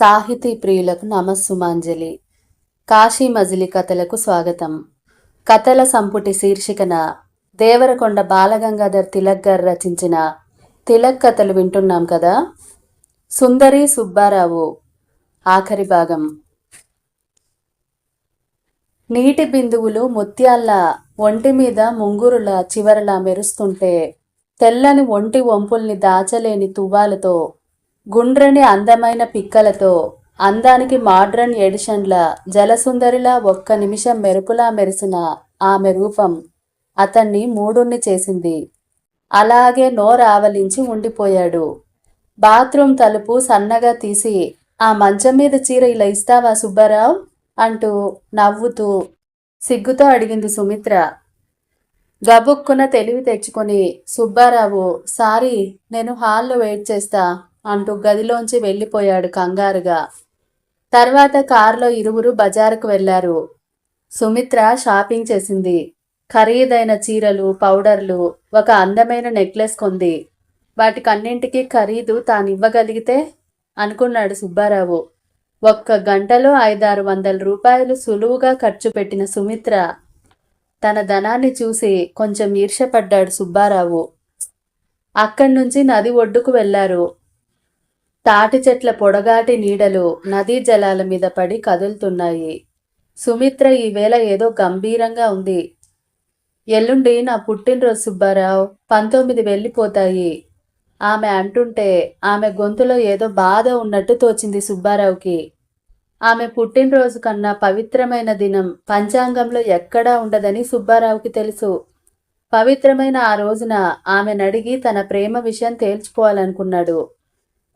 సాహితీ ప్రియులకు నమస్సుమాంజలి. కాశీ మజిలీ కథలకు స్వాగతం. కథల సంపుటి శీర్షికన దేవరకొండ బాలగంగాధర్ తిలక్ గారు రచించిన తిలక్ కథలు వింటున్నాం కదా? సుందరి సుబ్బారావు ఆఖరి భాగం. నీటి బిందువులు ముత్యాల్లా ఒంటి మీద ముంగురుల చివరలా మెరుస్తుంటే తెల్లని ఒంటి వంపుల్ని దాచలేని తువ్వాలతో గుండ్రని అందమైన పిక్కలతో అందానికి మాడ్రన్ ఎడిషన్ల జలసుందరిలా ఒక్క నిమిషం మెరుపులా మెరిసిన ఆమె రూపం అతన్ని మూడున్ని చేసింది. అలాగే నోరావలించి ఉండిపోయాడు. బాత్రూమ్ తలుపు సన్నగా తీసి ఆ మంచం మీద చీర ఇలా ఇస్తావా సుబ్బారావు? అంటూ నవ్వుతూ సిగ్గుతో అడిగింది సుమిత్ర. గబుక్కున తెలివి తెచ్చుకొని సుబ్బారావు సారీ నేను హాల్లో వెయిట్ చేస్తా. అంటూ గదిలోంచి వెళ్ళిపోయాడు కంగారుగా. తర్వాత కారులో ఇరువురు బజారుకు వెళ్ళారు సుమిత్ర షాపింగ్ చేసింది. ఖరీదైన చీరలు పౌడర్లు ఒక అందమైన నెక్లెస్ కొంది. వాటికన్నింటికి ఖరీదు తాను ఇవ్వగలిగితే అనుకున్నాడు సుబ్బారావు. ఒక్క గంటలో ఐదారు వందల రూపాయలు సులువుగా ఖర్చు పెట్టిన సుమిత్ర తన ధనాన్ని చూసి కొంచెం ఈర్షపడ్డాడు సుబ్బారావు. అక్కడి నుంచి నది ఒడ్డుకు వెళ్ళారు తాటి చెట్ల పొడగాటి నీడలు నదీ జలాల మీద పడి కదులుతున్నాయి. సుమిత్ర ఈవేళ ఏదో గంభీరంగా ఉంది. ఎల్లుండి నా పుట్టినరోజు సుబ్బారావు. పంతొమ్మిది వెళ్ళిపోతాయి. ఆమె అంటుంటే ఆమె గొంతులో ఏదో బాధ ఉన్నట్టు తోచింది సుబ్బారావుకి. ఆమె పుట్టినరోజు కన్నా పవిత్రమైన దినం పంచాంగంలో ఎక్కడా ఉండదని సుబ్బారావుకి తెలుసు. పవిత్రమైన ఆ రోజున ఆమె నడిగి తన ప్రేమ విషయం తేల్చుకోవాలనుకున్నాడు.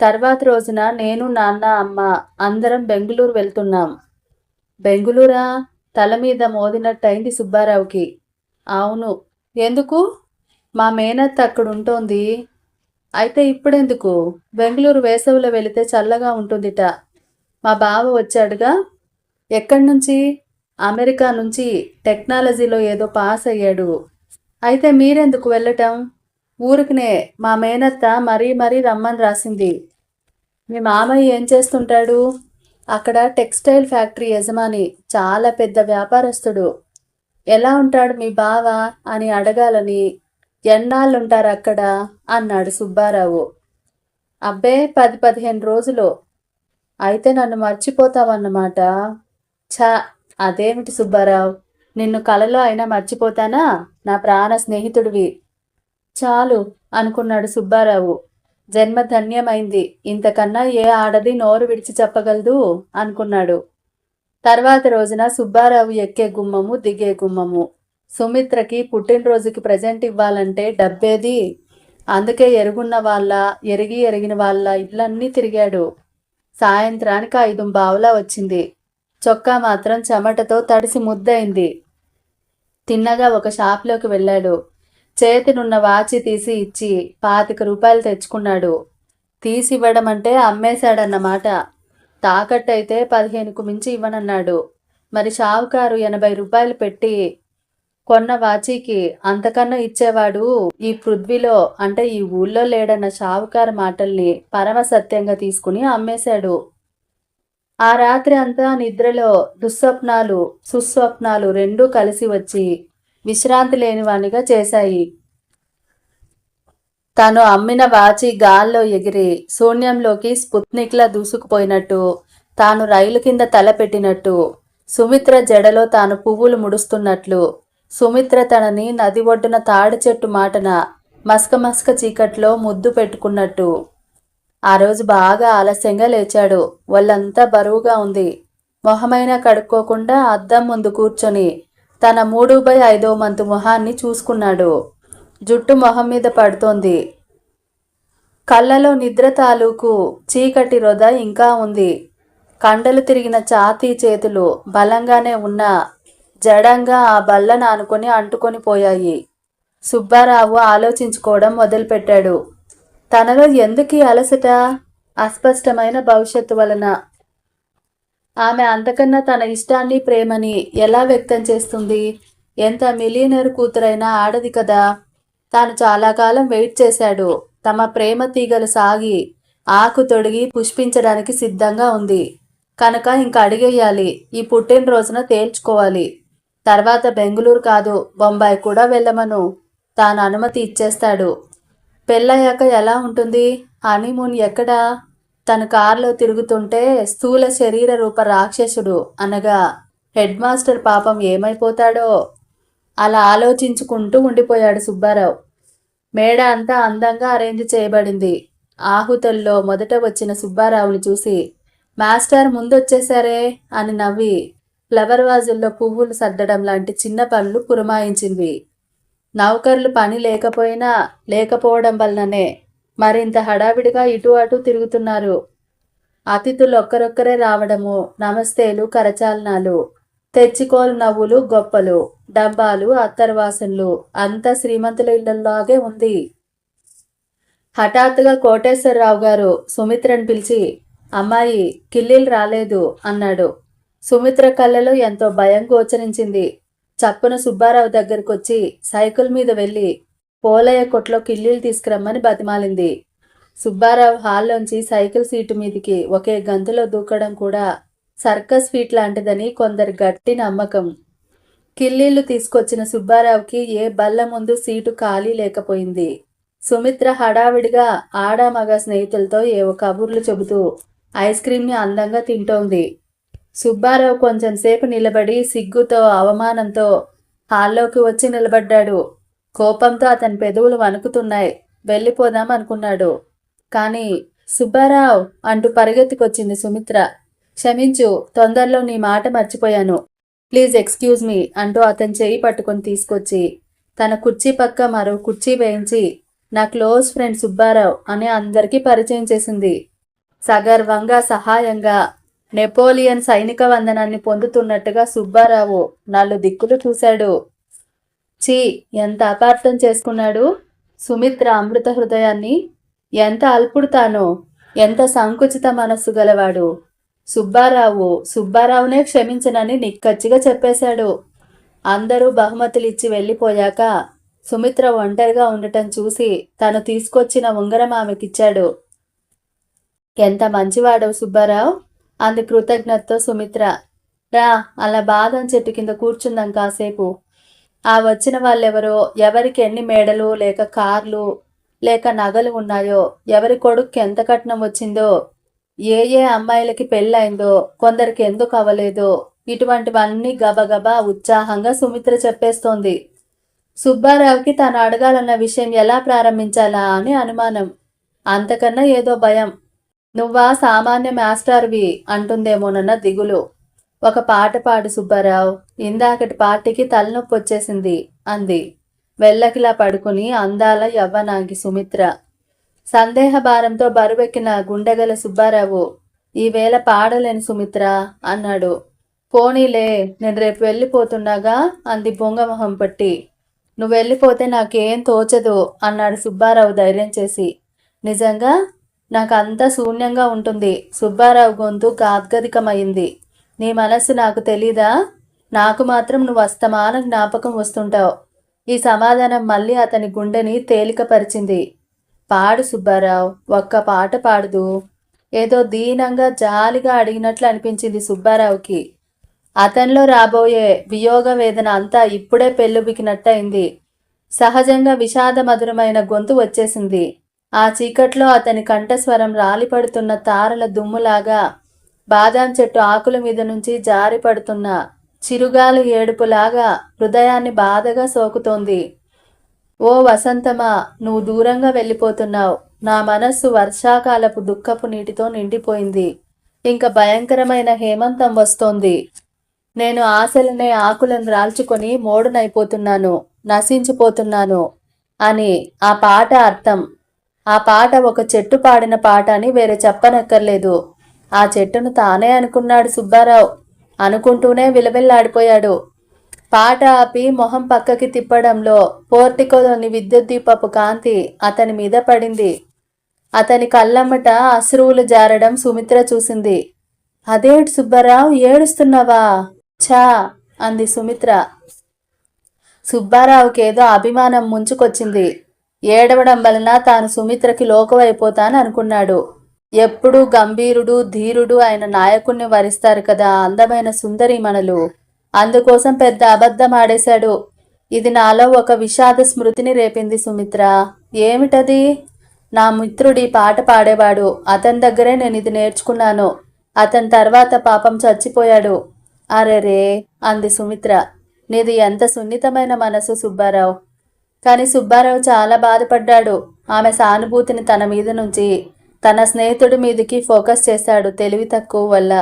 తర్వాత రోజున నేను నాన్న అమ్మ అందరం బెంగుళూరు వెళ్తున్నాం. బెంగుళూరా? తల మీద మోదినట్టయింది సుబ్బారావుకి. అవును. ఎందుకు? మా మేనత్త అక్కడ ఉంటోంది అయితే ఇప్పుడెందుకు? బెంగళూరు వేసవిలో వెళితే చల్లగా ఉంటుందిట. మా బావ వచ్చాడుగా? ఎక్కడి నుంచి అమెరికా నుంచి టెక్నాలజీలో ఏదో పాస్ అయ్యాడు. అయితే మీరెందుకు వెళ్ళటం? ఊరికినే మా మేనత్త మరీ మరీ రమ్మని రాసింది. మీ మామయ్య ఏం చేస్తుంటాడు? అక్కడ టెక్స్టైల్ ఫ్యాక్టరీ యజమాని చాలా పెద్ద వ్యాపారస్తుడు. ఎలా ఉంటాడు మీ బావ అని అడగాలని ఎన్నాళ్ళుంటారు అక్కడ అన్నాడు సుబ్బారావు. అబ్బే పది పదిహేను రోజులు. అయితే నన్ను మర్చిపోతావన్నమాట. ఛా! అదేమిటి సుబ్బారావు? నిన్ను కలలో అయినా మర్చిపోతానా? నా ప్రాణ స్నేహితుడివి. చాలు అనుకున్నాడు సుబ్బారావు. జన్మ ధన్యమైంది. ఇంతకన్నా ఏ ఆడది నోరు విడిచి చెప్పగలదు? అనుకున్నాడు. తర్వాత రోజున సుబ్బారావు ఎక్కే గుమ్మము దిగే గుమ్మము. సుమిత్రకి పుట్టినరోజుకి ప్రజెంట్ ఇవ్వాలంటే డబ్బేది? అందుకే ఎరుగున్న వాళ్ళ ఎరిగి ఎరిగిన వాళ్ళ ఇళ్ళన్నీ తిరిగాడు. సాయంత్రానికి ఐదు బావులా వచ్చింది. చొక్కా మాత్రం చెమటతో తడిసి ముద్దయింది. తిన్నగా ఒక షాప్లోకి వెళ్ళాడు. చేతినున్న వాచి తీసి ఇచ్చి పాతిక రూపాయలు తెచ్చుకున్నాడు. తీసివ్వడం అంటే అమ్మేశాడన్నమాట. తాకట్టయితే పదిహేనుకు మించి ఇవ్వనన్నాడు. మరి షావుకారు ఎనభై రూపాయలు పెట్టి కొన్న వాచీకి అంతకన్నా ఇచ్చేవాడు ఈ పృథ్వీలో అంటే ఈ ఊళ్ళో లేడన్న షావుకారు మాటల్ని పరమసత్యంగా తీసుకుని అమ్మేశాడు. ఆ రాత్రి అంతా నిద్రలో దుస్వప్నాలు సుస్వప్నాలు రెండూ కలిసి వచ్చి విశ్రాంతి లేనివానిగా చేశాయి. తను అమ్మిన వాచి గాల్లో ఎగిరి శూన్యంలోకి స్పుత్నిక్లా దూసుకుపోయినట్టు తాను రైలు కింద తల పెట్టినట్టు సుమిత్ర జడలో తాను పువ్వులు ముడుస్తున్నట్లు సుమిత్ర తనని నది ఒడ్డున తాడి చెట్టు మాటన మస్క మస్క చీకట్లో ముద్దు పెట్టుకున్నట్టు. ఆ రోజు బాగా ఆలస్యంగా లేచాడు. వాళ్ళంతా బరువుగా ఉంది. మొహమైనా కడుక్కోకుండా అద్దం ముందు కూర్చొని తన మూడు బై ఐదో మంతు మొహాన్ని చూసుకున్నాడు. జుట్టు మొహం మీద పడుతోంది. కళ్ళలో నిద్ర తాలూకు చీకటి రొద ఇంకా ఉంది. కండలు తిరిగిన ఛాతీ చేతులు బలంగానే ఉన్న జడంగా ఆ బల్లను ఆనుకొని అంటుకొని పోయాయి. సుబ్బారావు ఆలోచించుకోవడం మొదలుపెట్టాడు. తనలో ఎందుకు అలసట? అస్పష్టమైన భవిష్యత్తు వలన ఆమె అంతకన్నా తన ఇష్టాన్ని ప్రేమని ఎలా వ్యక్తం చేస్తుంది? ఎంత మిలియనర్ కూతురైనా ఆడది కదా. తాను చాలా కాలం వెయిట్ చేశాడు. తమ ప్రేమ తీగలు సాగి ఆకు తొడిగి పుష్పించడానికి సిద్ధంగా ఉంది. కనుక ఇంక అడిగేయాలి ఈ పుట్టినరోజున తేల్చుకోవాలి. తర్వాత బెంగుళూరు కాదు బొంబాయి కూడా వెళ్ళమను. తాను అనుమతి ఇచ్చేస్తాడు. పెళ్ళయ్యాక ఎలా ఉంటుంది? హనీమూన్ ఎక్కడా? తన కారులో తిరుగుతుంటే స్థూల శరీర రూప రాక్షసుడు అనగా హెడ్ మాస్టర్ పాపం ఏమైపోతాడో అలా ఆలోచించుకుంటూ ఉండిపోయాడు సుబ్బారావు. మేడ అంతా అందంగా అరేంజ్ చేయబడింది. ఆహుతుల్లో మొదట వచ్చిన సుబ్బారావుని చూసి మాస్టర్ ముందొచ్చేశారే అని నవ్వి ఫ్లవర్ వాజుల్లో పువ్వులు సర్దడం లాంటి చిన్న పనులు పురమాయించింది. నౌకర్లు పని లేకపోయినా లేకపోవడం వల్లనే మరింత హడావిడిగా ఇటు అటు తిరుగుతున్నారు. అతిథులు ఒక్కరొక్కరే రావడము నమస్తేలు కరచాలనాలు తెచ్చుకోలు నవ్వులు గొప్పలు డబ్బాలు అత్తర్వాసన్లు అంతా శ్రీమంతుల ఇళ్ళలాగే ఉంది. హఠాత్తుగా కోటేశ్వరరావు గారు సుమిత్రను పిలిచి అమ్మాయి కిల్లీలు రాలేదు అన్నాడు. సుమిత్ర కళ్ళలో ఎంతో భయం గోచరించింది. చప్పున సుబ్బారావు దగ్గరకొచ్చి సైకిల్ మీద వెళ్ళి పోలయ్య కొట్లో కిల్లీలు తీసుకురమ్మని బతిమాలింది. సుబ్బారావు హాల్లోంచి సైకిల్ సీటు మీదికి ఒకే గంతులో దూకడం కూడా సర్కస్ ఫీట్ లాంటిదని కొందరి గట్టి నమ్మకం. కిల్లీలు తీసుకొచ్చిన సుబ్బారావుకి ఏ బల్ల ముందు సీటు ఖాళీ లేకపోయింది. సుమిత్ర హడావిడిగా ఆడ మగ స్నేహితులతో ఏవో కబుర్లు చెబుతూ ఐస్ క్రీమ్ని అందంగా తింటోంది. సుబ్బారావు కొంచెం సేపు నిలబడి సిగ్గుతో అవమానంతో హాల్లోకి వచ్చి నిలబడ్డాడు. కోపంతో అతని పెదవులు వణుకుతున్నాయి. వెళ్ళిపోదాం అనుకున్నాడు. కానీ సుబ్బారావు అంటూ పరిగెత్తుకొచ్చింది సుమిత్ర. క్షమించు తొందరలో నీ మాట మర్చిపోయాను. ప్లీజ్ ఎక్స్క్యూజ్ మీ అంటూ అతని చేయి పట్టుకొని తీసుకొచ్చి తన కుర్చీ పక్క మరో కుర్చీ వేయించి నా క్లోజ్ ఫ్రెండ్ సుబ్బారావు అని అందరికీ పరిచయం చేసింది. సగర్వంగా సహాయంగా నెపోలియన్ సైనిక వందనాన్ని పొందుతున్నట్టుగా సుబ్బారావు నాలుగు దిక్కులు చూశాడు. చీ ఎంత అపార్థం చేసుకున్నాడు? సుమిత్ర అమృత హృదయాన్ని. ఎంత అల్పుడు తానో ఎంత సంకుచిత మనస్సు గలవాడు. సుబ్బారావు సుబ్బారావునే క్షమించనని నిక్కచ్చిగా చెప్పేశాడు. అందరూ బహుమతులు ఇచ్చి వెళ్ళిపోయాక సుమిత్ర ఒంటరిగా ఉండటం చూసి తను తీసుకొచ్చిన ఉంగరం ఆమెకిచ్చాడు. ఎంత మంచివాడవు సుబ్బారావు అంది కృతజ్ఞతతో సుమిత్ర. రా అలా బాదం చెట్టు కింద కూర్చుందాం కాసేపు. ఆ వచ్చిన వాళ్ళెవరో ఎవరికి ఎన్ని మేడలు లేక కార్లు లేక నగలు ఉన్నాయో ఎవరి కొడుక్కి ఎంత కట్నం వచ్చిందో ఏ ఏ అమ్మాయిలకి పెళ్ళైందో కొందరికి ఎందుకు అవ్వలేదో ఇటువంటివన్నీ గబగబా ఉత్సాహంగా సుమిత్ర చెప్పేస్తోంది. సుబ్బారావుకి తను అడగాలన్న విషయం ఎలా ప్రారంభించాలా అని అనుమానం. అంతకన్నా ఏదో భయం. నువ్వా సామాన్య మాస్టర్వి అంటుందేమోనన్న దిగులు. ఒక పాట పాడు సుబ్బారావు. ఇందాకటి పార్టీకి తలనొప్పి వచ్చేసింది అంది. వెళ్ళకిలా పడుకుని అందాల యవ్వనాంగి సుమిత్ర. సందేహ భారంతో బరువెక్కిన గుండెగల సుబ్బారావు. ఈవేళ పాడలేని సుమిత్ర అన్నాడు. పోనీలే నేను రేపు వెళ్ళిపోతుండగా అంది బొంగమొహం పట్టి. నువ్వు వెళ్ళిపోతే నాకేం తోచదు అన్నాడు సుబ్బారావు ధైర్యం చేసి. నిజంగా? నాకు శూన్యంగా ఉంటుంది సుబ్బారావు గొంతు గాద్గదికమైంది నీ మనస్సు నాకు తెలీదా? నాకు మాత్రం నువ్వు అస్తమాన జ్ఞాపకం వస్తుంటావు. ఈ సమాధానం మళ్ళీ అతని గుండెని తేలికపరిచింది. పాడు సుబ్బారావు ఒక్క పాట పాడుదు. ఏదో దీనంగా జాలిగా అడిగినట్లు అనిపించింది సుబ్బారావుకి. అతనిలో రాబోయే వియోగ వేదన అంతా ఇప్పుడే పెళ్ళుబికినట్టయింది సహజంగా విషాద మధురమైన గొంతు వచ్చేసింది. ఆ చీకట్లో అతని కంఠస్వరం రాలిపడుతున్న తారల దుమ్ములాగా బాదాం చెట్టు ఆకుల మీద నుంచి జారిపడుతున్న చిరుగాలి ఏడుపులాగా హృదయాన్ని బాధగా సోకుతోంది. ఓ వసంతమా నువ్వు దూరంగా వెళ్ళిపోతున్నావు. నా మనస్సు వర్షాకాలపు దుఃఖపు నీటితో నిండిపోయింది. ఇంకా భయంకరమైన హేమంతం వస్తోంది. నేను ఆశలనే ఆకులను రాల్చుకొని మోడునైపోతున్నాను నశించిపోతున్నాను అని ఆ పాట అర్థం. ఆ పాట ఒక చెట్టు పాడిన పాట అని వేరే చెప్పనక్కర్లేదు. ఆ చెట్టును తానే అనుకున్నాడు సుబ్బారావు. అనుకుంటూనే విలవిల్లాడిపోయాడు. పాట ఆపి మొహం పక్కకి తిప్పడంలో పోర్టికోలోని విద్యుత్ దీపపు కాంతి అతని మీద పడింది. అతని కళ్ళమ్మట అశ్రువులు జారడం సుమిత్ర చూసింది. అదేడు సుబ్బారావు ఏడుస్తున్నావా? ఛా! అంది సుమిత్ర. సుబ్బారావుకేదో అభిమానం ముంచుకొచ్చింది. ఏడవడం వలన తాను సుమిత్రకి లోకవైపోతాను అనుకున్నాడు ఎప్పుడూ గంభీరుడు ధీరుడు ఆయన నాయకుణ్ణి వరిస్తారు కదా అందమైన సుందరీమణులు అందుకోసం పెద్ద అబద్ధం ఆడేశాడు. ఇది నాలో ఒక విషాద స్మృతిని రేపింది సుమిత్ర. ఏమిటది? నా మిత్రుడి పాట పాడేవాడు. అతని దగ్గరే నేను ఇది నేర్చుకున్నాను. అతని తర్వాత పాపం చచ్చిపోయాడు. అరెరే అంది సుమిత్ర. నీది ఎంత సున్నితమైన మనసు సుబ్బారావు. కానీ సుబ్బారావు చాలా బాధపడ్డాడు. ఆమె సానుభూతిని తన మీద నుంచి తన స్నేహితుడి మీదకి ఫోకస్ చేశాడు తెలివి తక్కువ వల్ల.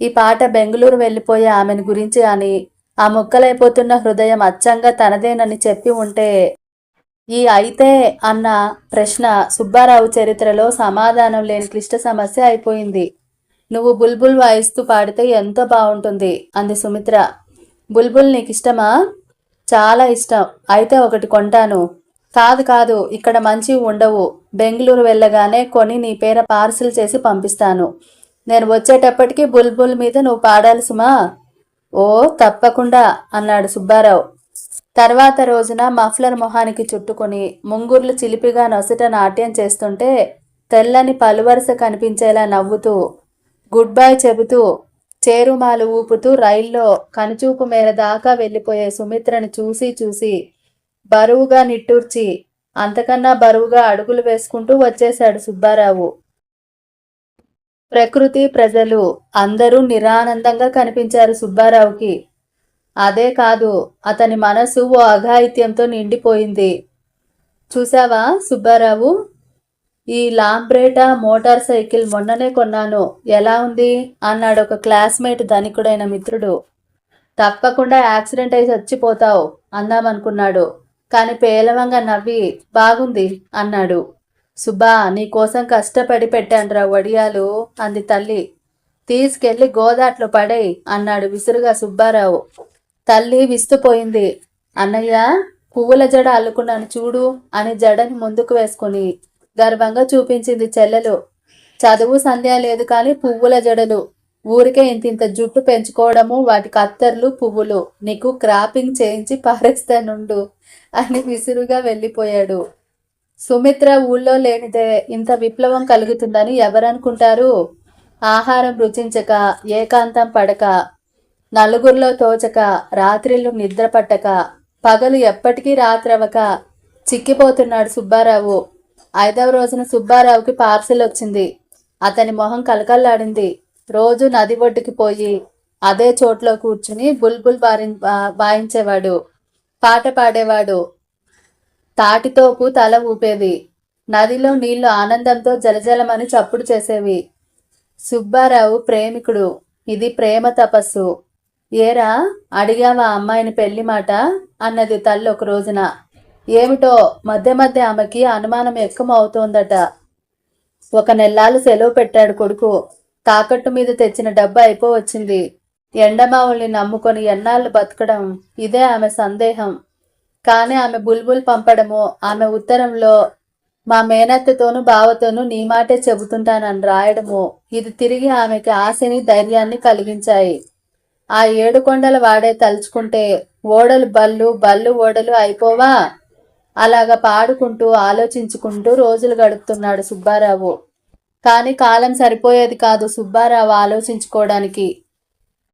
ఈ పాట బెంగళూరు వెళ్ళిపోయే ఆమెను గురించి అని. ఆ ముక్కలైపోతున్న హృదయం అచ్చంగా తనదేనని చెప్పి ఉంటే. ఈ అయితే అన్న ప్రశ్న సుబ్బారావు చరిత్రలో సమాధానం లేని క్లిష్ట సమస్య అయిపోయింది. నువ్వు బుల్బుల్ వాయిస్తూ పాడితే ఎంతో బాగుంటుంది అంది సుమిత్ర. బుల్బుల్ నీకు ఇష్టమా చాలా ఇష్టం. అయితే ఒకటి కొంటాను. కాదు కాదు ఇక్కడ మంచివి ఉండవు. బెంగళూరు వెళ్ళగానే కొని నీ పేర పార్సిల్ చేసి పంపిస్తాను. నేను వచ్చేటప్పటికి బుల్బుల్ మీద నువ్వు పాడాలి సుమా. ఓ తప్పకుండా అన్నాడు సుబ్బారావు. తర్వాత రోజున మఫ్లర్ మొహానికి చుట్టుకొని ముంగుర్లు చిలిపిగా నొసట నాట్యం చేస్తుంటే తెల్లని పలువరుస కనిపించేలా నవ్వుతూ గుడ్ బై చెబుతూ చేరుమాలు ఊపుతూ రైల్లో కనుచూపు మేర దాకా వెళ్ళిపోయే సుమిత్రని చూసి చూసి బరువుగా నిట్టూర్చి అంతకన్నా బరువుగా అడుగులు వేసుకుంటూ వచ్చేశాడు సుబ్బారావు. ప్రకృతి ప్రజలు అందరూ నిరానందంగా కనిపించారు సుబ్బారావుకి. అదే కాదు అతని మనసు ఓ అఘాయిత్యంతో నిండిపోయింది. చూసావా సుబ్బారావు? ఈ లాంబ్రేటా మోటార్ సైకిల్ మొన్ననే కొన్నాను. ఎలా ఉంది? అన్నాడు ఒక క్లాస్మేట్ ధనికుడైన మిత్రుడు. తప్పకుండా యాక్సిడెంట్ అయి చచ్చిపోతావు అందామనుకున్నాడు. కాని పేలవంగా నవ్వి బాగుంది అన్నాడు. సుబ్బా నీకోసం కష్టపడి పెట్టానురా వడియాలు అంది తల్లి. తీసుకెళ్ళి గోదాట్లో పడేయ్ అన్నాడు విసురుగా సుబ్బారావు. తల్లి విస్తుపోయింది. అన్నయ్య పువ్వుల జడ అల్లుకున్నాను చూడు అని జడని ముందుకు వేసుకుని గర్వంగా చూపించింది చెల్లెలు. చదువు సంధ్య లేదు కానీ పువ్వుల జడలు. ఊరికే ఇంత ఇంత జుట్టు పెంచుకోవడము వాటి కత్తర్లు పువ్వులు నీకు క్రాపింగ్ చేయించి పారేస్తానుండు అని విసురుగా వెళ్ళిపోయాడు. సుమిత్ర ఊళ్ళో లేనిదే ఇంత విప్లవం కలుగుతుందని ఎవరనుకుంటారు? ఆహారం రుచించక ఏకాంతం పడక నలుగురిలో తోచక రాత్రిళ్ళు నిద్ర పట్టక పగలు ఎప్పటికీ రాత్రవక చిక్కిపోతున్నాడు సుబ్బారావు. ఐదవ రోజున సుబ్బారావుకి పార్సిల్ వచ్చింది. అతని మొహం కలకల్లాడింది రోజు నది ఒడ్డుకి పోయి అదే చోట్లో కూర్చుని బుల్బుల్ వారి వాయించేవాడు పాట పాడేవాడు. తాటితోపు తల ఊపేది నదిలో నీళ్ళు ఆనందంతో జలజలమని చప్పుడు చేసేవి. సుబ్బారావు ప్రేమికుడు. ఇది ప్రేమ తపస్సు. ఏరా అడిగావా అమ్మాయిని పెళ్ళి మాట? అన్నది తల్లి ఒక రోజున. ఏమిటో? మధ్య మధ్య ఆమెకి అనుమానం ఎక్కువ అవుతోందట. ఒక నెల్లాలు సెలవు పెట్టాడు కొడుకు. తాకట్టు మీద తెచ్చిన డబ్బు అయిపోవచ్చింది. ఎండమావుల్ని నమ్ముకొని ఎన్నాళ్ళు బతకడం ఇదే ఆమె సందేహం. కానీ ఆమె బుల్బుల్ పంపడము ఆమె ఉత్తరంలో మా మేనత్తతోనూ బావతోనూ నీ మాటే చెబుతుంటానని రాయడము ఇది తిరిగి ఆమెకి ఆశని ధైర్యాన్ని కలిగించాయి. ఆ ఏడు కొండల వాడే తలుచుకుంటే ఓడలు బళ్ళు బళ్ళు ఓడలు అయిపోవా? అలాగా పాడుకుంటూ ఆలోచించుకుంటూ రోజులు గడుపుతున్నాడు సుబ్బారావు. కానీ కాలం సరిపోయేది కాదు సుబ్బారావు ఆలోచించుకోవడానికి.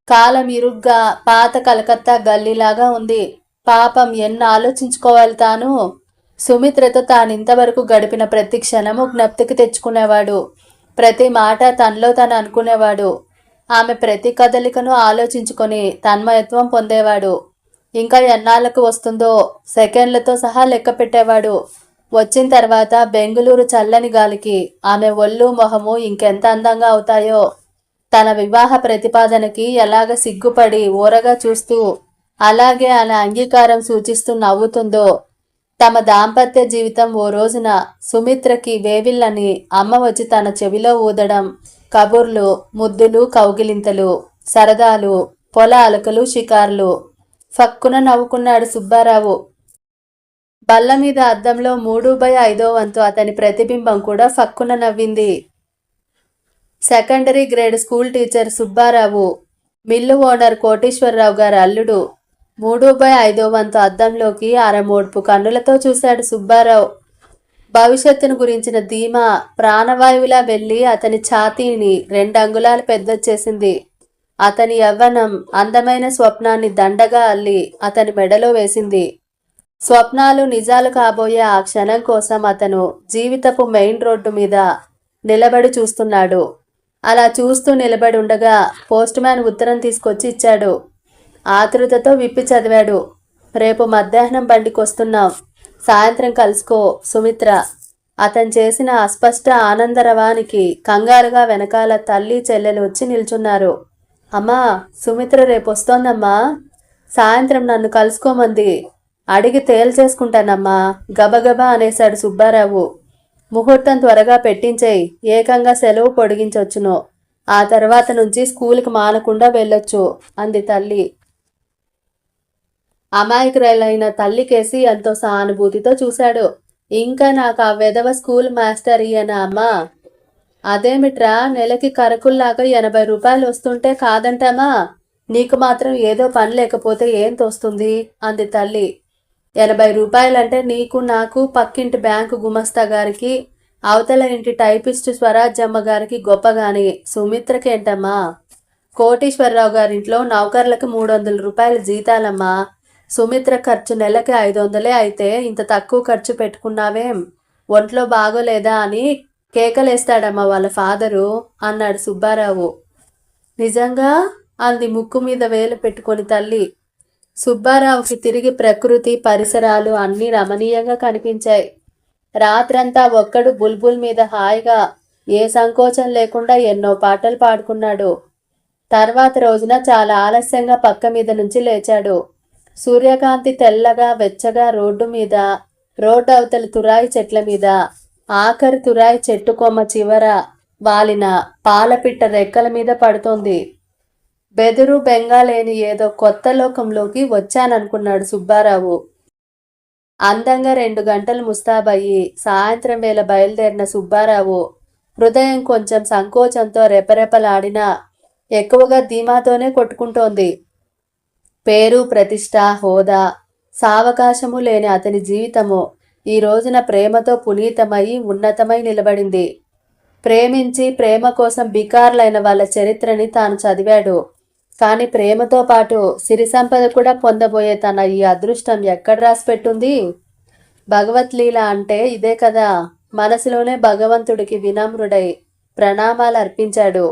కాలం ఇరుగ్గా పాత కలకత్తా గల్లీలాగా ఉంది. పాపం ఎన్ని ఆలోచించుకోవాలి తాను? సుమిత్రతో తాను ఇంతవరకు గడిపిన ప్రతి క్షణము జ్ఞప్తికి తెచ్చుకునేవాడు. ప్రతి మాట తనలో తను అనుకునేవాడు. ఆమె ప్రతి కదలికను ఆలోచించుకొని తన్మయత్వం పొందేవాడు. ఇంకా ఎన్నాళ్ళకు వస్తుందో సెకండ్లతో సహా లెక్క పెట్టేవాడు. వచ్చిన తర్వాత బెంగుళూరు చల్లని గాలికి ఆమె ఒళ్ళు మొహము ఇంకెంత అందంగా అవుతాయో తన వివాహ ప్రతిపాదనకి ఎలాగ సిగ్గుపడి ఊరగా చూస్తూ అలాగే ఆమె అంగీకారం సూచిస్తూ నవ్వుతుందో తమ దాంపత్య జీవితం ఓ రోజున సుమిత్రకి వేవిల్లని అమ్మ వచ్చి తన చెవిలో ఊదడం కబుర్లు ముద్దులు కౌగిలింతలు సరదాలు పొల అలకలు షికార్లు. ఫక్కున నవ్వుకున్నాడు సుబ్బారావు. బల్ల మీద అద్దంలో మూడు బై ఐదో వంతు అతని ప్రతిబింబం కూడా ఫక్కున నవ్వింది. Secondary grade school teacher Subbarao mill owner Koteswararao గారి అల్లుడు. మూడు బై ఐదో వంతు అద్దంలోకి అరమోడ్పు కన్నులతో చూశాడు సుబ్బారావు. భవిష్యత్తును గురించిన ధీమా ప్రాణవాయువులా వెళ్ళి అతని ఛాతీని రెండు అంగుళాలు పెద్దొచ్చేసింది. అతని యవ్వనం అందమైన స్వప్నాన్ని దండగా అల్లి అతని మెడలో వేసింది. స్వప్నాలు నిజాలు కాబోయే ఆ క్షణం కోసం అతను జీవితపు మెయిన్ రోడ్డు మీద నిలబడి చూస్తున్నాడు. అలా చూస్తూ నిలబడి ఉండగా పోస్ట్ మ్యాన్ ఉత్తరం తీసుకొచ్చి ఇచ్చాడు. ఆతృతతో విప్పి చదివాడు. రేపు మధ్యాహ్నం బండికి వస్తున్నాం. సాయంత్రం కలుసుకో సుమిత్ర అతను చేసిన అస్పష్ట ఆనందరవానికి కంగారుగా వెనకాల తల్లి చెల్లెలు వచ్చి నిల్చున్నారు. అమ్మా సుమిత్ర రేపు వస్తోందమ్మా. సాయంత్రం నన్ను కలుసుకోమంది. అడిగి తేల్చేసుకుంటానమ్మా గబగబా అనేశాడు సుబ్బారావు. ముహూర్తం త్వరగా పెట్టించేయి ఏకంగా సెలవు పొడిగించొచ్చును. ఆ తర్వాత నుంచి స్కూల్కి మానకుండా వెళ్ళొచ్చు అంది తల్లి. అమాయకురాలైన తల్లికేసి ఎంతో సానుభూతితో చూశాడు. ఇంకా నాకు ఆ వెధవ స్కూల్ మాస్టర్ ఇయ్యనా అమ్మా? అదేమిట్రా నెలకి కరకుల్లాగా ఎనభై రూపాయలు వస్తుంటే కాదంటామా? నీకు మాత్రం ఏదో పని లేకపోతే ఏం తోస్తుంది? అంది తల్లి. ఎనభై రూపాయలంటే నీకు నాకు పక్కింటి బ్యాంకు గుమస్తా గారికి అవతల ఇంటి టైపిస్ట్ స్వరాజ్యమ్మ గారికి గొప్పగాని. సుమిత్రకేంటమ్మా కోటీశ్వరరావు గారింట్లో నౌకర్లకు మూడు వందల రూపాయల జీతాలమ్మా. సుమిత్ర ఖర్చు నెలకి ఐదు వందలే అయితే ఇంత తక్కువ ఖర్చు పెట్టుకున్నావేం? ఒంట్లో బాగోలేదా అని కేకలేస్తాడమ్మా వాళ్ళ ఫాదరు అన్నాడు సుబ్బారావు. నిజంగా? అంది ముక్కు మీద వేలు పెట్టుకొని తల్లి. సుబ్బారావుకి తిరిగి ప్రకృతి పరిసరాలు అన్నీ రమణీయంగా కనిపించాయి. రాత్రంతా ఒక్కడు బుల్బుల్ మీద హాయిగా ఏ సంకోచం లేకుండా ఎన్నో పాటలు పాడుకున్నాడు. తర్వాత రోజున చాలా ఆలస్యంగా పక్క మీద నుంచి లేచాడు. సూర్యకాంతి తెల్లగా వెచ్చగా రోడ్డు మీద రోడ్డు అవతలి తురాయి చెట్ల మీద ఆఖరి తురాయి చెట్టు కొమ్మ చివర వాలిన పాలపిట్ట రెక్కల మీద పడుతోంది. బెదురు బెంగా లేని ఏదో కొత్త లోకంలోకి వచ్చాననుకున్నాడు సుబ్బారావు. అందంగా రెండు గంటలు ముస్తాబయ్యి సాయంత్రం వేళ బయలుదేరిన సుబ్బారావు హృదయం కొంచెం సంకోచంతో రెపరెపలాడినా ఎక్కువగా ధీమాతోనే కొట్టుకుంటోంది. పేరు ప్రతిష్ట హోదా సావకాశము లేని అతని జీవితము ఈ రోజున ప్రేమతో పునీతమై ఉన్నతమై నిలబడింది. ప్రేమించి ప్రేమ కోసం బికార్లైన వాళ్ళ చరిత్రని తాను చదివాడు. కానీ ప్రేమతో పాటు సిరి సంపద కూడా పొందబోయే తన ఈ అదృష్టం ఎక్కడ రాసిపెట్టుంది భగవద్లీల అంటే ఇదే కదా. మనసులోనే భగవంతుడికి వినమ్రుడై ప్రణామాలు అర్పించాడు.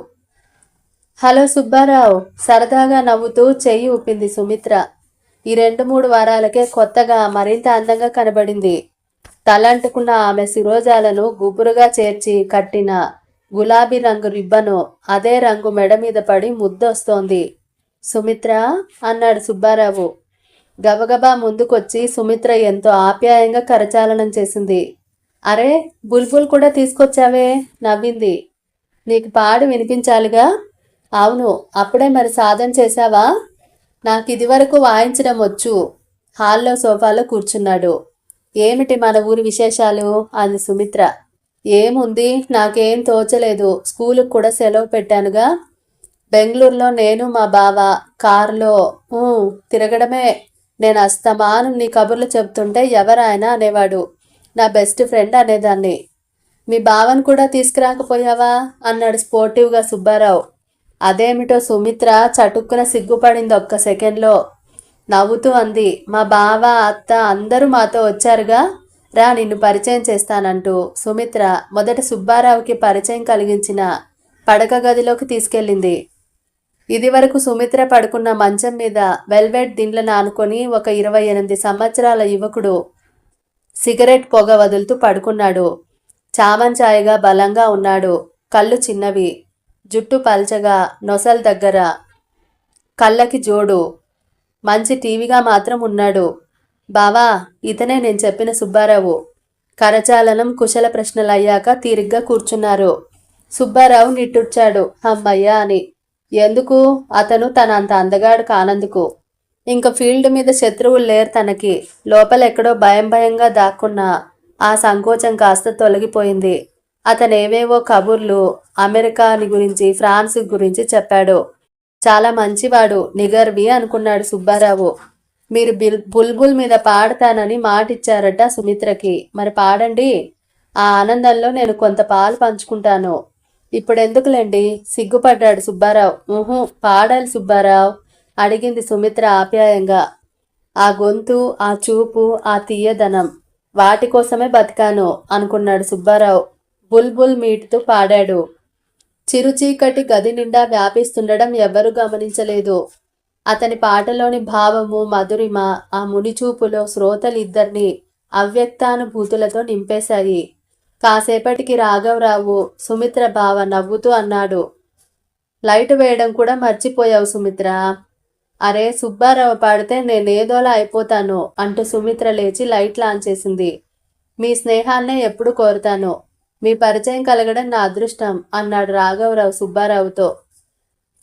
హలో సుబ్బారావు సరదాగా నవ్వుతూ చెయ్యి ఊపింది సుమిత్ర. ఈ రెండు మూడు వారాలకే కొత్తగా మరింత అందంగా కనబడింది. తలంటుకున్న ఆమె శిరోజాలను గుబురుగా చేర్చి కట్టిన గులాబీ రంగు రిబ్బను అదే రంగు మెడ మీద పడి ముద్దొస్తోంది. సుమిత్ర అన్నాడు సుబ్బారావు. గబగబా ముందుకొచ్చి సుమిత్ర ఎంతో ఆప్యాయంగా కరచాలనం చేసింది. అరే బుల్బుల్ కూడా తీసుకొచ్చావే నవ్వింది. నీకు పాడు వినిపించాలిగా? అవును అప్పుడే మరి సాధన చేశావా? నాకు ఇదివరకు వాయించడం వచ్చు. హాల్లో సోఫాలో కూర్చున్నాడు. ఏమిటి మన ఊరి విశేషాలు? అంది సుమిత్ర. ఏముంది? నాకేం తోచలేదు. స్కూలుకు కూడా సెలవు పెట్టానుగా. బెంగళూరులో నేను మా బావ కారులో తిరగడమే. నేను అస్తమాను నీ కబుర్లు చెప్తుంటే ఎవరాయన అనేవాడు. నా బెస్ట్ ఫ్రెండ్ అనేదాన్ని. మీ బావను కూడా తీసుకురాకపోయావా? అన్నాడు స్పోర్టివ్గా సుబ్బారావు. అదేమిటో సుమిత్ర చటుక్కున సిగ్గుపడింది ఒక్క సెకండ్లో. నవ్వుతూ అంది. మా బావ అత్త అందరూ మాతో వచ్చారుగా. రా నిన్ను పరిచయం చేస్తానంటూ సుమిత్ర మొదట సుబ్బారావుకి పరిచయం కలిగించిన పడక గదిలోకి తీసుకెళ్ళింది. ఇదివరకు సుమిత్ర పడుకున్న మంచం మీద వెల్వెట్ దిండ్లను ఆనుకొని ఒక ఇరవై ఎనిమిది సంవత్సరాల యువకుడు సిగరెట్ పొగ వదులుతూ పడుకున్నాడు. చామంచాయగా బలంగా ఉన్నాడు. కళ్ళు చిన్నవి. జుట్టు పల్చగా నొసల్ దగ్గర. కళ్ళకి జోడు. మంచి టీవీగా మాత్రం ఉన్నాడు. బావా ఇతనే నేను చెప్పిన సుబ్బారావు. కరచాలనం కుశల ప్రశ్నలు అయ్యాక తీరిగ్గా కూర్చున్నారు. సుబ్బారావు నిట్టూర్చాడు. అమ్మయ్యా అని. ఎందుకు? అతను తన అంత అందగాడు కానందుకు. ఇంక ఫీల్డ్ మీద శత్రువులు లేరు తనకి. లోపల ఎక్కడో భయం భయంగా దాక్కున్న ఆ సంకోచం కాస్త తొలగిపోయింది. అతనేవేవో కబుర్లు అమెరికాని గురించి ఫ్రాన్స్ గురించి చెప్పాడు. చాలా మంచివాడు నిగర్వి అనుకున్నాడు సుబ్బారావు. మీరు బిల్ బుల్బుల్ మీద పాడతానని మాటిచ్చారట సుమిత్రకి. మరి పాడండి. ఆ ఆనందంలో నేను కొంత పాలు పంచుకుంటాను. ఇప్పుడెందుకులేండి? సిగ్గుపడ్డాడు సుబ్బారావు. ఊహు పాడాలి సుబ్బారావు అడిగింది సుమిత్ర ఆప్యాయంగా. ఆ గొంతు ఆ చూపు ఆ తీయదనం. వాటి కోసమే బతికాను అనుకున్నాడు సుబ్బారావు. బుల్ బుల్ మీటుతూ పాడాడు. చిరుచీకటి గది నిండా వ్యాపిస్తుండడం ఎవ్వరూ గమనించలేదు. అతని పాటలోని భావము మధురిమ ఆ మునిచూపులో శ్రోతలిద్దరినీ అవ్యక్తానుభూతులతో నింపేశాయి. కాసేపటికి రాఘవరావు సుమిత్ర బావ నవ్వుతూ అన్నాడు లైట్ వేయడం కూడా మర్చిపోయావు సుమిత్ర. అరే సుబ్బారావు పాడితే నేనేదోలా అయిపోతాను అంటూ సుమిత్ర లేచి లైట్ లాన్ చేసింది. మీ స్నేహాన్నే ఎప్పుడు కోరుతాను. మీ పరిచయం కలగడం నా అదృష్టం అన్నాడు రాఘవరావు సుబ్బారావుతో.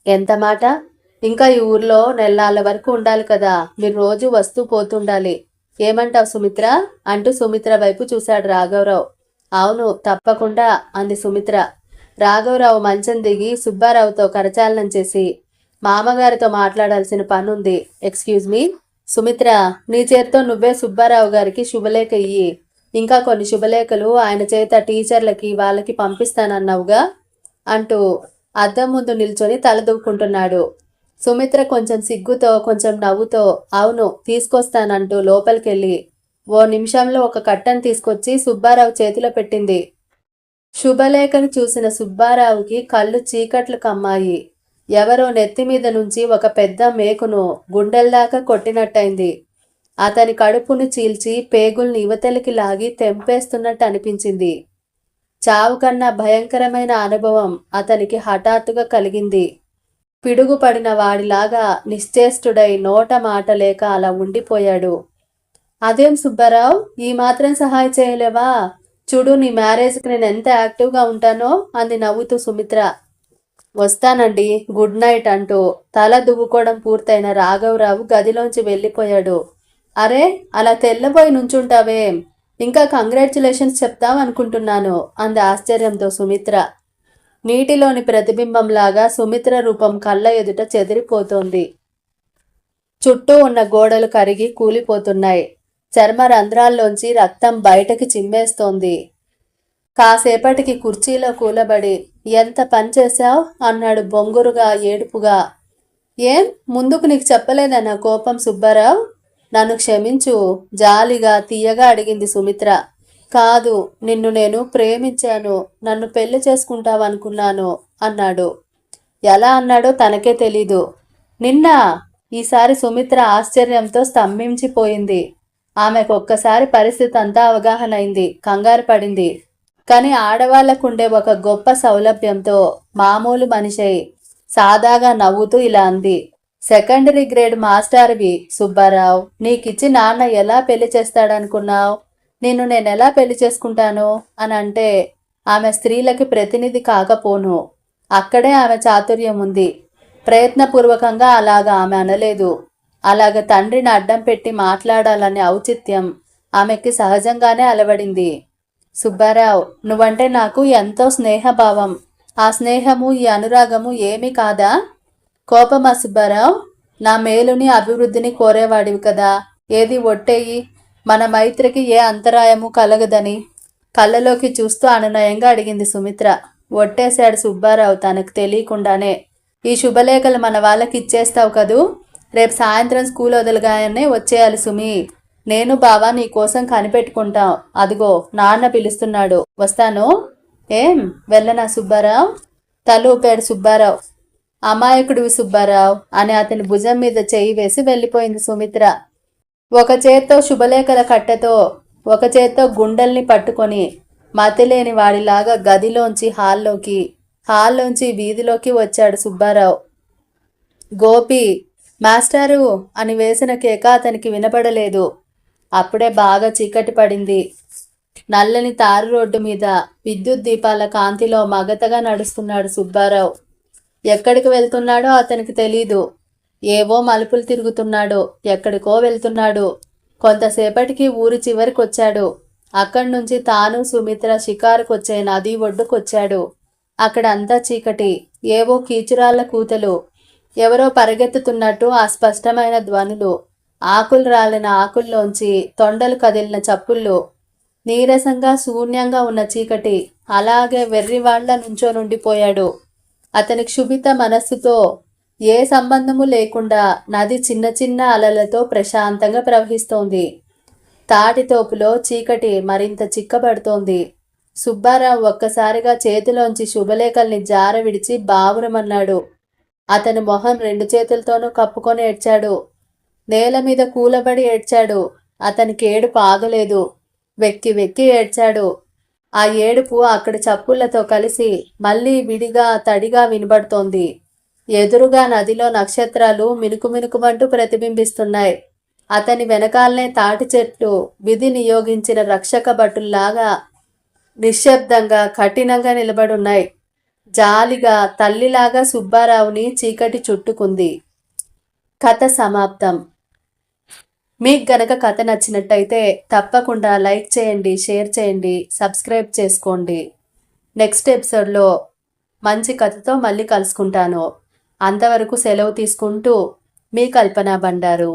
ఎంత మాట? ఇంకా ఈ ఊర్లో నెలాళ్ళ వరకు ఉండాలి కదా. మీరు రోజు వస్తూ పోతుండాలి. ఏమంటావు సుమిత్ర? అంటూ సుమిత్ర వైపు చూశాడు రాఘవరావు. అవును తప్పకుండా అంది సుమిత్ర. రాఘవరావు మంచం దిగి సుబ్బారావుతో కరచాలనం చేసి మామగారితో మాట్లాడాల్సిన పనుంది. Excuse me? సుమిత్ర నీ చేతితో నువ్వే సుబ్బారావు గారికి శుభలేఖ ఇయ్యి. ఇంకా కొన్ని శుభలేఖలు ఆయన చేత టీచర్లకి వాళ్ళకి పంపిస్తానన్నావుగా? అంటూ అద్దం ముందు నిల్చొని తలదూక్కుంటున్నాడు సుమిత్ర కొంచెం సిగ్గుతో కొంచెం నవ్వుతో అవును తీసుకొస్తానంటూ లోపలికెళ్ళి ఓ నిమిషంలో ఒక కట్టను తీసుకొచ్చి సుబ్బారావు చేతిలో పెట్టింది. శుభలేఖను చూసిన సుబ్బారావుకి కళ్ళు చీకట్లు కమ్మాయి. ఎవరో నెత్తి మీద నుంచి ఒక పెద్ద మేకును గుండెల్దాకా కొట్టినట్టయింది. అతని కడుపును చీల్చి పేగుల్ని యువతలకి లాగి తెంపేస్తున్నట్టు అనిపించింది. చావు కన్నా భయంకరమైన అనుభవం అతనికి హఠాత్తుగా కలిగింది. పిడుగుపడిన వాడిలాగా నిశ్చేష్టుడై నోట మాట లేక అలా ఉండిపోయాడు. అదేం సుబ్బారావు? ఈ మాత్రం సహాయం చేయలేవా? చూడు నీ మ్యారేజ్కి నేను ఎంత యాక్టివ్గా ఉంటానో అంది నవ్వుతూ సుమిత్ర. వస్తానండి గుడ్ నైట్ అంటూ తల దువ్వుకోవడం పూర్తయిన రాఘవరావు గదిలోంచి వెళ్ళిపోయాడు. అరే అలా తెల్లబోయి నుంచుంటావేం? ఇంకా కంగ్రాచులేషన్స్ చెప్తాం అనుకుంటున్నాను అంది ఆశ్చర్యంతో సుమిత్ర. నీటిలోని ప్రతిబింబంలాగా సుమిత్ర రూపం కళ్ళ ఎదుట చెదిరిపోతోంది. చుట్టూ ఉన్న గోడలు కరిగి కూలిపోతున్నాయి. చర్మ రంధ్రాల్లోంచి రక్తం బయటకి చిమ్మేస్తోంది. కాసేపటికి కుర్చీలో కూలబడి ఎంత పని చేశావు? అన్నాడు బొంగురుగా ఏడుపుగా. ఏం? ముందుకు నీకు చెప్పలేదన్న కోపం సుబ్బారావు? నన్ను క్షమించు. జాలిగా తీయగా అడిగింది సుమిత్ర. కాదు నిన్ను నేను ప్రేమించాను నన్ను పెళ్ళి చేసుకుంటావనుకున్నాను అన్నాడు. ఎలా అన్నాడో తనకే తెలీదు. నిన్న? ఈసారి సుమిత్ర ఆశ్చర్యంతో స్తంభించిపోయింది. ఆమెకు ఒక్కసారి పరిస్థితి అంతా అవగాహన అయింది కంగారు పడింది. కానీ ఆడవాళ్ళకుండే ఒక గొప్ప సౌలభ్యంతో మామూలు మనిషై సాదాగా నవ్వుతూ ఇలా అంది. సెకండరీ గ్రేడ్ మాస్టర్వి సుబ్బారావు నీకిచ్చి నాన్న ఎలా పెళ్ళి చేస్తాడనుకున్నావు? నిన్ను నేను ఎలా పెళ్ళి చేసుకుంటాను? అని అంటే ఆమె స్త్రీలకి ప్రతినిధి కాకపోను. అక్కడే ఆమె చాతుర్యం ఉంది. ప్రయత్నపూర్వకంగా అలాగా ఆమె అనలేదు. అలాగ తండ్రిని అడ్డం పెట్టి మాట్లాడాలనే ఔచిత్యం ఆమెకి సహజంగానే అలవడింది. సుబ్బారావు నువ్వంటే నాకు ఎంతో స్నేహభావం. ఆ స్నేహము ఈ అనురాగము ఏమీ కాదా? కోపమా సుబ్బారావు? నా మేలుని అభివృద్ధిని కోరేవాడివి కదా. ఏది ఒట్టేయి? మన మైత్రికి ఏ అంతరాయము కలగదని కళ్ళలోకి చూస్తూ అనునయంగా అడిగింది సుమిత్ర. ఒట్టేశాడు సుబ్బారావు తనకు తెలియకుండానే. ఈ శుభలేఖలు మన వాళ్ళకి ఇచ్చేస్తావు కదూ? రేపు సాయంత్రం స్కూల్ వదలగానే వచ్చేయాలి సుమి. నేను బావా నీ కోసం కనిపెట్టుకుంటాం. అదిగో నాన్న పిలుస్తున్నాడు. వస్తాను? ఏం? వెళ్ళనా సుబ్బారావు? తల ఊపాడు సుబ్బారావు. అమాయకుడివి సుబ్బారావు అని అతని భుజం మీద చేయి వేసి వెళ్ళిపోయింది సుమిత్ర. ఒక చేత్తో శుభలేఖల కట్టెతో ఒక చేత్తో గుండెల్ని పట్టుకొని మతిలేని వాడిలాగా గదిలోంచి హాల్లోకి హాల్లోంచి వీధిలోకి వచ్చాడు సుబ్బారావు. గోపి మాస్టారు అని వేసిన కేక అతనికి వినపడలేదు. అప్పుడే బాగా చీకటి పడింది. నల్లని తారు రోడ్డు మీద విద్యుత్ దీపాల కాంతిలో మగతగా నడుస్తున్నాడు సుబ్బారావు. ఎక్కడికి వెళ్తున్నాడో అతనికి తెలీదు. ఏవో మలుపులు తిరుగుతున్నాడు ఎక్కడికో వెళ్తున్నాడు. కొంతసేపటికి ఊరి చివరికి వచ్చాడు అక్కడి నుంచి తాను సుమిత్ర షికారుకొచ్చే నదీ నది ఒడ్డుకొచ్చాడు. అక్కడ అంతా చీకటి ఏవో కీచురాళ్ళ కూతలు. ఎవరో పరిగెత్తుతున్నట్టు ఆ స్పష్టమైన ధ్వనులు. ఆకులు రాలిన ఆకుల్లోంచి తొండలు కదిలిన చప్పుళ్ళు. నీరసంగా శూన్యంగా ఉన్న చీకటి. అలాగే వెర్రివాళ్ళ నుంచోనుండిపోయాడు అతని క్షుభిత మనస్సుతో ఏ సంబంధము లేకుండా నది చిన్న చిన్న అలలతో ప్రశాంతంగా ప్రవహిస్తోంది. తాటితోపులో చీకటి మరింత చిక్కబడుతోంది. సుబ్బారావు ఒక్కసారిగా చేతిలోంచి శుభలేఖల్ని జార విడిచి బావురమన్నాడు. అతని మొహం రెండు చేతులతోనూ కప్పుకొని ఏడ్చాడు. నేల మీద కూలబడి ఏడ్చాడు. అతనికి ఏడుపు ఆగలేదు. వెక్కి వెక్కి ఏడ్చాడు. ఆ ఏడుపు అక్కడి చప్పుళ్ళతో కలిసి మళ్ళీ విడిగా తడిగా వినబడుతోంది. ఎదురుగా నదిలో నక్షత్రాలు మినుకు మినుకుమంటూ ప్రతిబింబిస్తున్నాయి. అతని వెనకాలనే తాటి చెట్లు విధి నియోగించిన రక్షక భటుల్లాగా నిశ్శబ్దంగా కఠినంగా నిలబడున్నాయి. జాలిగా తల్లిలాగా సుబ్బారావుని చీకటి చుట్టుకుంది. కథ సమాప్తం. మీకు గనక కథ నచ్చినట్టయితే తప్పకుండా లైక్ చేయండి షేర్ చేయండి సబ్స్క్రైబ్ చేసుకోండి. నెక్స్ట్ ఎపిసోడ్లో మంచి కథతో మళ్ళీ కలుసుకుంటాను. అంతవరకు సెలవు తీసుకుంటూ మీ కల్పన బండారు.